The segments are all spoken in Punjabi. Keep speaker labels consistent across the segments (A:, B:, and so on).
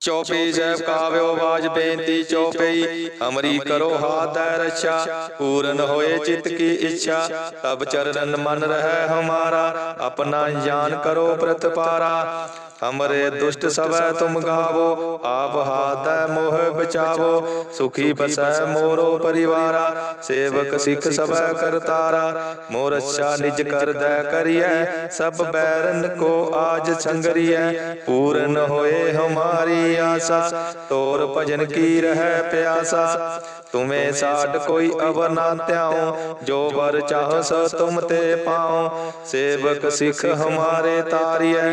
A: ਚੌਪਈ ਜੈਬ ਕਾਵਿਓ ਬਾਜ ਬੇਨਤੀ ਚੌਪਈ ਹਮਰੀ ਕਰੋ ਹਾਥ ਰੱਛਾ। ਪੂਰਨ ਹੋਏ ਚਿਤ ਕੀ ਇੱਛਾ। ਤਬ ਚਰਨ ਮਨ ਰਹਿ ਹਮਾਰਾ। ਆਪਣਾ ਜਾਨ ਕਰੋ ਪ੍ਰਤਪਾਰਾ। ਹਮਰੇ ਦੁਸ਼ਟ ਸਵੈ ਤੁਮ ਗਾਵੋ। ਆਪ ਹਾਥ ਮੋਹ ਬਚਾਵੋ। ਸੁਖੀ ਬਸੈ ਮੋਰੋ ਪਰਿਵਾਰਾ। ਸੇਵਕ ਸਿੱਖ ਸਵੈ ਕਰਤਾਰਾ। ਮੋਰ ਅੱਛਾ ਨਿਜ ਕਰਦੈ ਕਰੀਐ। ਸਭ ਬੈਰਨ ਕੋ ਆਜ ਸੰਗਰੀਐ। ਪੂਰਨ ਹੋਏ ਹਮਾਰੀ ਆਸਾ, ਤੋਰ ਭਜਨ ਕੀ ਰਹਿ ਪਿਆਸਾ। ਤੁਮੇ ਸਾਡ ਕੋਈ ਅਵਰ ਨਾ ਧਿਆਉ ਜੋ ਵਰ ਚਾਹ ਸੋ ਤੁਮ ਤੇ ਪਾਉ ਸੇਵਕ ਸਿੱਖ ਹਮਾਰੇ ਤਾਰੀਐ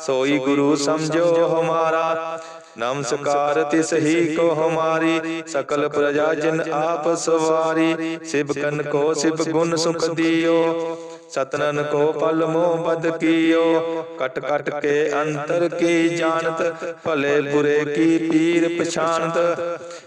A: ਸੋਈ ਗੁਰੂ ਸਮਝੋ ਹਮਾਰਾ। ਨਮਸਕਾਰ ਤਿਸ ਹੀ ਕੋ ਹਮਾਰੀ। ਸਕਲ ਪ੍ਰਜਾ ਜਿਨ ਆਪ ਸਵਾਰੀ। ਸਿਵ ਕਨ ਕੋ ਸਿਵ ਗੁਣ ਸੁਖ ਦਿਓ। ਸਤਨਨ ਕੋ ਪਲ ਮੋਹ ਬਦ ਕੀਓ। ਕਟ ਕਟ ਕੇ ਅੰਤਰ ਕੀ ਜਾਣਤ। ਭਲੇ ਬੁਰੇ ਕੀ ਪੀਰ ਪਛਾਨਤ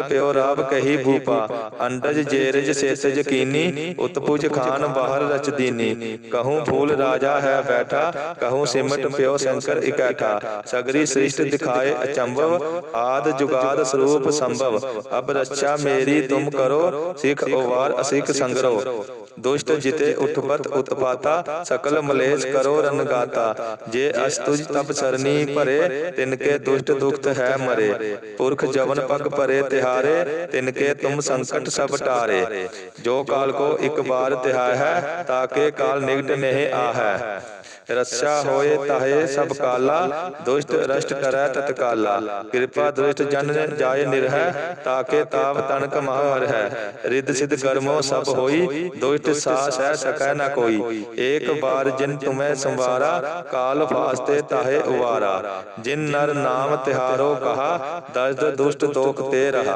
A: ਪਿਓ ਰਾਵ ਕਹੀ ਭੂਪਾ ਅੰਡਜ ਜੇਰਜ ਸੇਸਜ ਕੀਨੀ ਉਤਪੁਜ ਖਾਨ ਬਾਹਰ ਰਚਦੀਨੀ ਕਹੂੰ ਫੂਲ ਰਾਜਾ ਹੈ ਬੈਠਾ, ਕਹੂੰ ਸਿਮਟ ਪਿਓ ਸ਼ੰਕਰ ਇਕੈਠਾ। ਸਗਰੀ ਸ੍ਰਿਸ਼ਟ ਦਿਖਾਏ ਅਚੰਭਵ, ਆਦ ਜੁਗਾਦ ਸਰੂਪ ਸੰਭਵ। ਅਬ ਰੱਛਾ ਮੇਰੀ ਤੁਮ ਕਰੋ, ਸਿਖ ਉਵਾਰ ਅਸਿਖ ਸੰਗਰੋ। ਦੁਸ਼ਟ ਜਿਤੇ ਉਠਪਤ ਉਤਪਾਤਾ, ਸਕਲ ਮਲੇਸ਼ ਕਰੋ ਰਨਗਾਤਾ ਜੇ ਅਸ ਤੁਜ ਤਬ ਸਰਨੀ ਭਰੇ, ਤਿਨ ਕੇ ਦੁਸ਼ਟ ਦੁਖਤ ਹੈ ਮਰੇ। ਪੁਰਖ ਜਵਨ ਪਗ ਭਰੇ ਤਿਹਾਰੇ, ਤਿਨ ਕੇ ਤੁਮ ਸੰਕਟ ਸਭ ਟਾਰੇ। ਜੋ ਕਾਲ ਕੋ ਇੱਕ ਬਾਰ ਤਿਹਾਇ ਹੈ ਤਾਕੇ ਕਾਲ ਨਿਕਟ ਨਹਿ ਆਹੈ। ਰੱਛਾ ਹੋਏ ਤਾਹੇ ਸਭ ਕਾਲਾ, ਦੁਸ਼ਟ ਰਸ਼ਟ ਕਰੈ ਤਤਕਾਲਾ ਕਿਰਪਾ ਦੁਸ਼ਟ ਜਨ ਜਾਏ ਨਿਰਹਿ ਤਾਕੇ ਤਾਪ ਤਨਕ ਮਹਰ ਹੈ। ਰਿੱਧ ਸਿਧ ਕਰਮੋ ਸਭ ਹੋਈ, ਦੁਸ਼ਟ ਸਾ ਸਹਿ ਸਕੈ ਨਾ ਕੋਈ। ਏਕ ਬਾਰ ਜਿਨ ਤੁਮੈ ਸੰਵਾਰਾ, ਕਾਲ ਫਾਸਤੇ ਤਾਹੇ ਉਵਾਰਾ। ਜਿਨ ਨਰ ਨਾਮ ਤਿਹਾਰੋ ਕਹਾ, ਦਸਦ ਦੁਸ਼ਟ ਦੋਖ ਤੇ ਰਹਾ।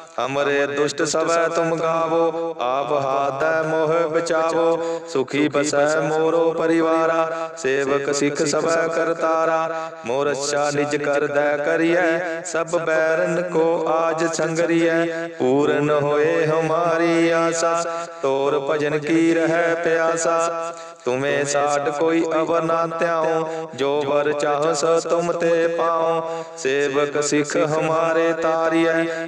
A: ਹਮਰੇ ਦੁਸ਼ਟ ਸਭੈ ਤੁਮ ਗਾਵੋ ਆਪ ਹਾਦੈ ਮੋਹ ਬਚਾਵੋ ਸੁਖੀ ਬਸੈ ਮੋਰੋ ਪਰਿਵਾਰਾ ਸੇਵਕ ਸਿੱਖ ਸਭੈ ਕਰਤਾਰਾ ਮੋਰ ਅੱਛਾ ਨਿਜ ਕਰਦੈ ਕਰੀਐ ਸਭ ਬੈਰਨ ਕੋ ਆਜ ਸੰਗਰੀਐ ਪੂਰਨ ਹੋਏ ਹਮਾਰੀ ਆਸਾ ਤੋਰ ਭਜਨ ਕੀ ਰਹਿ ਪਿਆਸਾ ਤੁਮੇ ਸਾਡ ਕੋਈ ਅਵਰ ਨਾ ਧਿਆਉ ਜੋ ਵਰ ਚਾਹ ਸੋ ਤੁਮ ਤੇ ਪਾਉ ਸੇਵਕ ਸਿੱਖ ਹਮਾਰੇ ਤਾਰੀਐ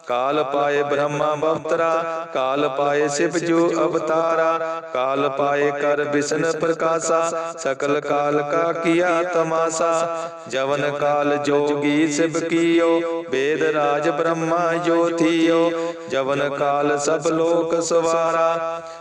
A: ਕਾਲ ਪਾਏ ਬ੍ਰਹਮਾ ਬਵਤਰਾ ਕਾਲ ਪਾਏ ਸਿਵ ਜੋ ਅਵਤਾਰਾ ਕਾਲ ਪਾਏ ਕਰ ਬਿਸ਼ਨ ਪ੍ਰਕਾਸ਼ਾ ਸਕਲ ਕਾਲ ਕਾ ਕੀਆ ਤਮਾਸਾ ਜਵਨ ਕਾਲ ਜੋਗੀ ਸਿਵ ਕੀਓ ਵੇਦ ਰਾਜ ਬ੍ਰਹਮਾ ਜੋਥੀਓ ਜਵਨ ਕਾਲ ਸਭ ਲੋਕ ਸਵਾਰਾ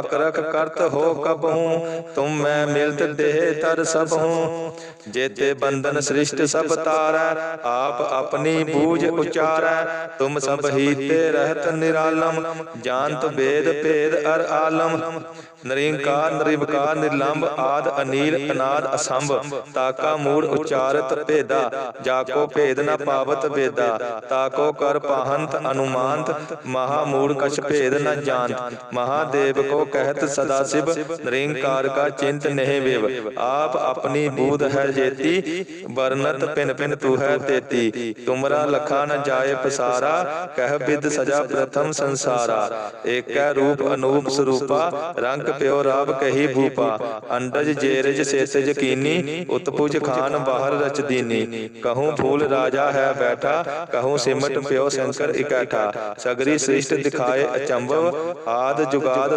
A: ਅਕਰਖ ਕਰਤ ਹੋ ਕਬਹੂ ਤੁਮ ਮੈਂ ਮਿਲਤ ਦੇਹ ਤਰ ਸਭ ਹੂੰ। ਜੇਤੇ ਬੰਧਨ ਸ੍ਰਿਸ਼ਟ ਸਭ ਤਾਰੈ, ਆਪ ਆਪਣੀ ਬੂਝ ਉਚਾਰੈ। ਤੁਮ ਸਭ ਹੀ ਤੇ ਰਹਿਤ ਨਿਰਾਲਮ, ਜਾਣਤ ਵੇਦ ਭੇਦ ਅਰ ਆਲਮ। ਨਰਿੰਕਾਰ ਨਿਰਵਕਾਰ ਨਿਰਲੰਭ ਆਦ ਅਨੀਲ ਅਨਾਦ ਅਸੰਭ। ਤਾਕਾ ਮੂੜ ਉਚਾਰਤ ਭੇਦਾ ਜਾਕੋ ਭੇਦ ਨ ਪਾਵਤ ਵੇਦਾ। ਤਾਕੋ ਕਰ ਪਾਹੰਤ ਅਨੁਮਾਨਤ, ਮਹਾ ਮੂੜ ਕਛ ਭੇਦ ਨ ਜਾਣਤ। ਮਹਾਦੇਵ ਕੋ ਕਹਿਤ ਸਦਾ ਸਿਵ ਨਿਰੰਕਾਰ ਕਾ ਚਿੰਤ ਨਹਿ ਵਿਵ ਆਪ ਆਪਣੀ ਬੂਧ ਹੈ ਜੇਤੀ ਵਰਨਤ ਪਿਨ ਪਿਨ ਤੂ ਹੈ ਤੇਤੀ ਤੁਮਰਾ ਲਖਾ ਨ ਜਾਏ ਪਸਾਰਾ ਕਹਿ ਬਿਦ ਸਜਾ ਪ੍ਰਥਮ ਸੰਸਾਰਾ ਏਕੈ ਰੂਪ ਅਨੂਪ ਸਰੂਪਾ ਰੰਗ ਪਿਓ ਰਾਵ ਕਹੀ ਭੂਪਾ ਅੰਡਜ ਜੇਰਜ ਸੇਸਜ ਕੀਨੀ ਉਤਪੁਜ ਖਾਨ ਬਾਹਰ ਰਚ ਦੀਨੀ ਕਹੂੰ ਫੂਲ ਰਾਜਾ ਹੈ ਬੈਠਾ ਕਹੂੰ ਸਿਮਟ ਪਿਓ ਸ਼ੰਕਰ ਇਕੱਠਾ ਸਗਰੀ ਸ੍ਰਿਸ਼ਟ ਦਿਖਾਏ ਅਚੰਭਵ ਆਦ ਜੁਗਾਦ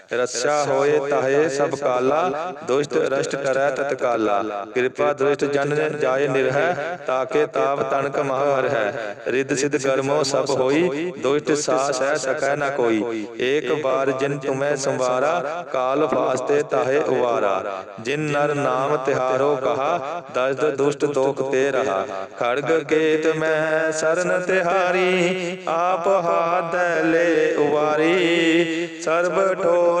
A: ਰਸਾ ਹੋਏ ਤਾਹੇ ਸਭ ਕਾਲਾ, ਦੁਸ਼ਟ ਰਸ਼ਟ ਕਰੈ ਤਤਕਾਲਾ ਕਿਰਪਾ ਦ੍ਰਿਸ਼ਟ ਜਨ ਜਾਏ ਨਿਰਹਿ, ਤਾਕੇ ਤਾਪ ਤਣਕ ਮਹ ਹੈ ਰਿੱਧ ਸਿਧ ਕਰਮੋ ਸਭ ਹੋਈ, ਦੁਸ਼ਟ ਸਾਸ ਹੈ ਸਕੈ ਨ ਕੋਈ। ਏਕ ਬਾਰ ਜਿਨ ਤੁਮੈ ਸੰਵਾਰਾ, ਕਾਲ ਫਾਸਤੇ ਤਾਹੇ ਉਵਾਰਾ। ਜਿਨ ਨਰ ਨਾਮ ਤਿਹਾਰੋ ਕਹਾ, ਦਸਦ ਦੁਸ਼ਟ ਦੋਖ ਤੇ ਰਹਾ। ਖੜਗ ਕੇਤ ਮੈਂ ਸਰਨ ਤਿਹਾਰੀ, ਆਪ ਹਾਦੈ ਲੈ ਉਵਾਰੀ। ਸਰਬ ਠੋਰ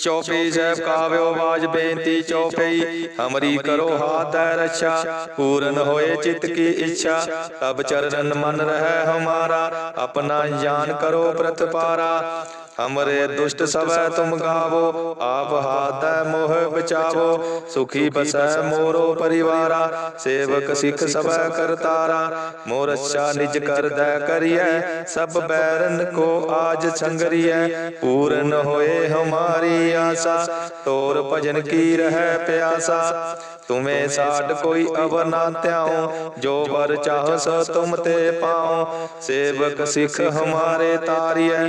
A: ਚੌਪਈ ਸਾਹਿਬ ਕਾਵਿਓ ਬਾਜ ਬੇਨਤੀ ਚੌਪਈ ਹਮਰੀ ਕਰੋ ਹਾਥ ਹੈ ਰੱਛਾ, ਪੂਰਨ ਹੋਏ ਚਿਤ ਕੀ ਇੱਛਾ, ਤਬ ਚਰਨ ਮਨ ਰਹਿ ਹਮਾਰਾ, ਆਪਣਾ ਜਾਨ ਕਰੋ ਪ੍ਰਤਪਾਰਾ ਹਮਰੇ ਦੁਸ਼ਟ ਸਭੈ ਤੁਮ ਗਾਵੋ, ਆਪ ਹਾਤੈ ਮੋਹ ਬਚਾਵੋ, ਸੁਖੀ ਬਸੈ ਮੋਰੋ ਪਰਿਵਾਰਾ, ਸੇਵਕ ਸਿਖ ਸਭੈ ਕਰਤਾਰਾ ਮੋਰ ਅੱਛਾ ਨਿਜ ਕਰਦੈ ਕਰੀਐ, ਸਭ ਬੈਰਨ ਕੋ ਆਜ ਸੰਗਰੀਐ, ਪੂਰਨ ਹੋਏ ਹਮਾਰੀ। ਕੀ ਆਸਾ, ਤੋਰ ਭਜਨ ਕੀ ਰਹਿ ਪਿਆਸਾ? ਤੁਮੇ ਸਾਡ ਕੋਈ ਅਵਰ ਨਾ ਧਿਆਉ, ਜੋ ਵਰ ਚਾਹਸ ਤੁਮ ਤੇ ਪਾਉ। ਸੇਵਕ ਸਿਖ ਹਮਾਰੇ ਤਾਰੀਐ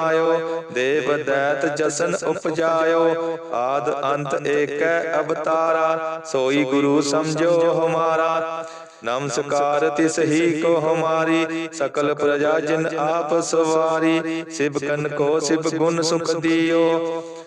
A: ਬਨਾਇਓ ਦੇਵ ਦੈਤ ਜਸਨ ਉਪਜਾਇਓ, ਆਦ ਅੰਤ ਏਕੈ ਅਵਤਾਰਾ, ਸੋਈ ਗੁਰੂ ਸਮਝੋ ਹਮਾਰਾ। ਨਮਸਕਾਰ ਤਿਸ ਹੀ ਕੋ ਹਮਾਰੀ, ਸਕਲ ਪ੍ਰਜਾ ਜਿਨ ਆਪ ਸਵਾਰੀ, ਸਿਬ ਕਨ ਕੋ ਸਿਬ ਗੁਣ ਸੁਖ ਦਿਓ।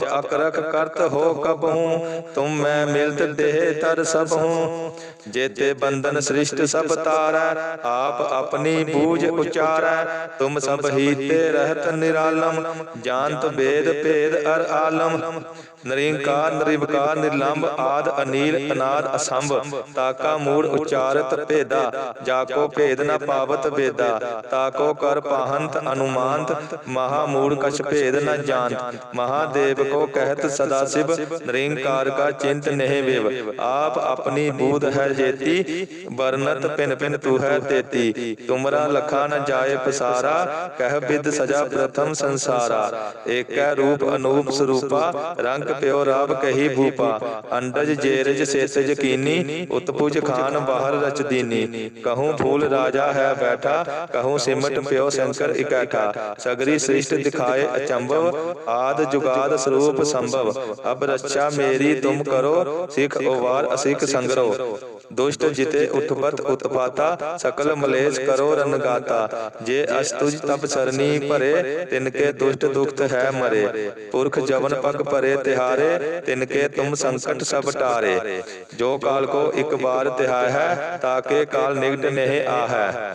A: ਬਹੁਤ ਅਕਰਕ ਕਰਤ ਹੋ ਕਬਹੂ ਤੁਮ ਮੈਂ ਮਿਲਤ ਦੇਹ ਤਰ ਸਭਹੂ ਜੇਤੇ ਬੰਧਨ ਸ੍ਰਿਸ਼ਟ ਸਭ ਤਾਰੈ, ਆਪ ਆਪਣੀ ਬੂਝ ਉਚਾਰੈ। ਤੁਮ ਸਭ ਹੀਤੇ ਰਹਿਤ ਨਿਰਾਲਮ, ਜਾਣਤ ਭੇਦ ਭੇਦ ਅਰ ਆਲਮ। ਨਿਰੰਕਾਰ, ਨਿਰਵਿਕਾਰ ਨਿਰਲੰਭ ਆਦ ਅਨੀਲ ਅਨਾਦ ਅਸੰਭ ਤਾਕਾ ਮੂੜ ਉਚਾਰਤ ਭੇਦਾ। ਜਾ ਕੋ ਭੇਦ ਨ ਪਾਵਤ ਵੇਦਾ ਤਾਕੋ ਕਰ ਪਾਹੰਤ ਅਨੁਮਾਨਤ। ਮਹਾ ਮੂੜ ਕਛ ਭੇਦ ਨ ਜਾਣਤ। ਮਹਾਦੇਵ ਕੋ ਕਹਿਤ ਸਦਾ ਸਿਵ ਨਿਰੰਕਾਰ ਕਾ ਚਿੰਤ ਨਹਿ ਵਿਵ ਆਪ ਆਪਣੀ ਬੂਧ ਹੈ ਜੇਤੀ ਵਰਨਤ ਪਿਨ ਪਿਨ ਤੂ ਹੈ ਤੇਤੀ ਤੁਮਰਾ ਲਖਾ ਨ ਜਾਏ ਪਸਾਰਾ ਕਹਿ ਬਿਦ ਸਜਾ ਪ੍ਰਥਮ ਸੰਸਾਰਾ ਏਕੈ ਰੂਪ ਅਨੂਪ ਸਰੂਪਾ ਰੰਗ ਪਿਓ ਰਾਬ ਕਹੀ ਭੂਪਾ ਅੰਡਜ ਜੇਰਜ ਸੇਤਜ ਕੀਨੀ ਉਤਪੁਜ ਖਾਨ ਬਾਹਰ ਰਚ ਦੀਨੀ ਕਹੂੰ ਫੂਲ ਰਾਜਾ ਹੈ ਬੈਠਾ ਕਹੂੰ ਸਿਮਟ ਪਿਓ ਸ਼ੰਕਰ ਇਕੈਠਾ ਸਗਰੀ ਸ੍ਰਿਸ਼ਟ ਦਿਖਾਏ ਅਚੰਭਵ ਆਦ ਜੁਗਾਦ ਸਰੂਪ ਸੰਭਵ। ਅਬ ਰੱਛਾ ਮੇਰੀ ਤੁਮ ਕਰੋ, ਸਿੱਖ ਉਵਾਰ ਅਸਿਖ ਸੰਗਰੋ। ਦੁਸ਼ਟ ਜਿਤੇ ਉਠਪਤ ਉਤਪਾਤਾ, ਸਕਲ ਮਲੇਸ਼ ਕਰੋ ਰਨਗਾਤਾ ਜੇ ਅਸਤੁਜ ਤਬ ਸਰਨੀ ਭਰੇ ਤਿਨ ਕੇ ਦੁਸ਼ਟ ਦੁਖਤ ਹੈ ਮਰੇ। ਪੁਰਖ ਜਵਨ ਪਗ ਭਰੇ ਤਿਹਾਰੇ ਤਿਨ ਕੇ ਤੁਮ ਸੰਕਟ ਸਭ ਟਾਰੇ। ਜੋ ਕਾਲ ਕੋ ਇੱਕ ਬਾਰ ਤਿਹਾਇ ਹੈ, ਤਾਕੇ ਕਾਲ ਨਿਕਟ ਨਹਿ ਆਹੈ।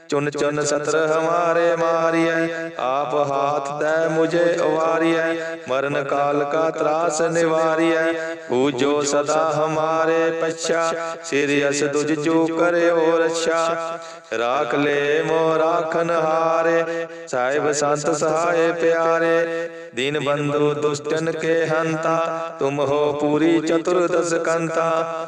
A: ਚੁਨ ਚੁਨ ਸਤਰ ਹਮਾਰੇ ਮਾਰੀਐ। ਆਪ ਹਾਥ ਦੈ ਮੁਝੇ ਉਵਾਰੀਐ ਮਰਨ ਕਾਲ ਕਾ ਤਰਾਸ ਨਿਵਾਰੀਐ। ਪੂਜੋ ਸਦਾ ਹਮਾਰੇ ਪਛਾ। ਸਿਰ ਅਸ ਤੁਜ ਜੋ ਕਰਿਓ ਰਛਾ। ਰਾਖ ਲੈ ਮੋ ਰਾਖਨ ਹਾਰੇ। ਸਾਹਿਬ ਸੰਤ ਸਹਾਏ ਪਿਆਰੇ। ਦੀਨ ਬੰਧੂ ਦੁਸ਼ਟਨ ਕੇ ਹੰਤਾ। ਤੁਮ ਹੋ ਪੂਰੀ ਚਤੁਰਦਸ ਕੰਤਾ।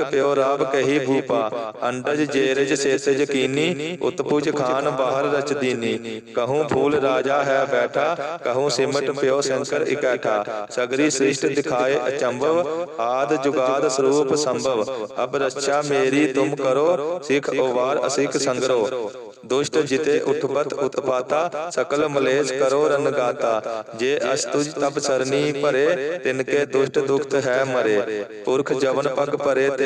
A: ਪਿਓ ਰਾਬ ਕਹੀ ਭੂਪਾ ਅੰਡਜ ਜੇਰਜ ਸੇਸਜ ਕੀਨੀ ਉਤਪੁਜ ਖਾਨ ਬਾਹਰ ਰਚ ਦੀਨੀ। ਕਹੂੰ ਫੂਲ ਰਾਜਾ ਹੈ ਬੈਠਾ ਕਹੂੰ ਸਿਮਟ ਪਿਓ ਸ਼ੰਕਰ ਇਕੈਠਾ। ਸਗਰੀ ਸ੍ਰਿਸ਼ਟ ਦਿਖਾਏ ਅਚੰਭਵ ਆਦ ਜੁਗਾਦ ਸਰੂਪ ਸੰਭਵ। ਅਬ ਰੱਛਾ ਮੇਰੀ ਤੁਮ ਕਰੋ ਸਿਖ ਉਵਾਰ ਅਸਿਖ ਸੰਗਰੋ। ਦੁਸ਼ਟ ਜਿਤੇ ਉਠਪਤ ਉਤਪਾਤਾ ਸਕਲ ਮਲੇਸ਼ ਕਰੋ ਰਨਗਾਤਾ ਜੇ ਅਸਤੁਜ ਤਬ ਸਰਨੀ ਭਰੇ ਤਿਨਕੇ ਦੁਸ਼ਟ ਦੁਖਤ ਹੈ ਮਰੇ ਪੁਰਖ ਜਵਨ ਪਗ ਭਰੇ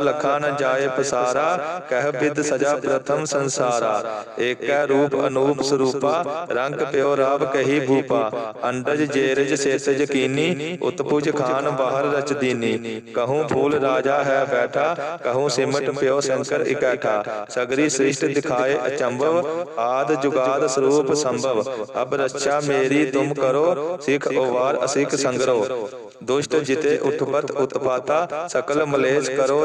A: ਲਖਾ ਨ ਜਾਏ ਪਸਾਰਾ, ਕਹਿ ਬਿਦ ਸਜਾ ਪ੍ਰਥਮ ਸੰਸਾਰਾ। ਏਕੈ ਰੂਪ ਅਨੂਪ ਸਰੂਪਾ, ਰੰਗ ਪਿਓ ਰਾਵ ਕਹੀ ਭੂਪਾ। ਅੰਡਜ ਜੇਰਜ ਸੇਸਜ ਕੀਨੀ, ਉਤਪੁਜ ਖਾਨ ਬਾਹਰ ਰਚ ਦੀਨੀ। ਕਹੂੰ ਫੂਲ ਰਾਜਾ ਹੈ ਬੈਠਾ, ਕਹੂੰ ਸਿਮਟ ਪਿਓ ਸ਼ੰਕਰ ਇਕੱਠਾ। ਸਗਰੀ ਸ੍ਰਿਸ਼ਟ ਦਿਖਾਏ ਅਚੰਭਵ, ਆਦ ਜੁਗਾਦ ਸਰੂਪ ਸੰਭਵ। ਅਬ ਰੱਛਾ ਮੇਰੀ ਤੁਮ ਕਰੋ, ਸਿਖ ਓਵਾਰ ਅਸਿਖ ਸੰਗਰੋ। ਦੁਸ਼ਟ ਜਿਤੇ ਉਠਪਤ ਉਤਪਾਤਾ, ਸਕਲ ਮਲੇਸ਼ ਕਰੋ